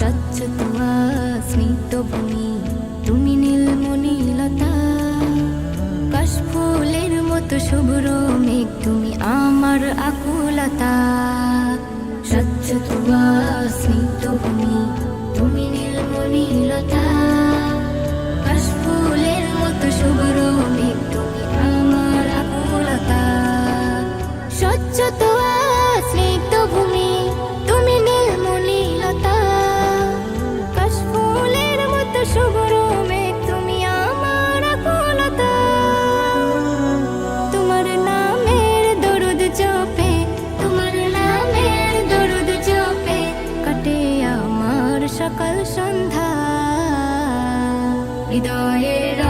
স্বচ্ছ তোমা নীলমণিলতা কাশফুলের মতো তুমি আমার আকুলতা। তোমা নীলমণিলতা কাশফুলের মতো শুভ্র হৃদয়ের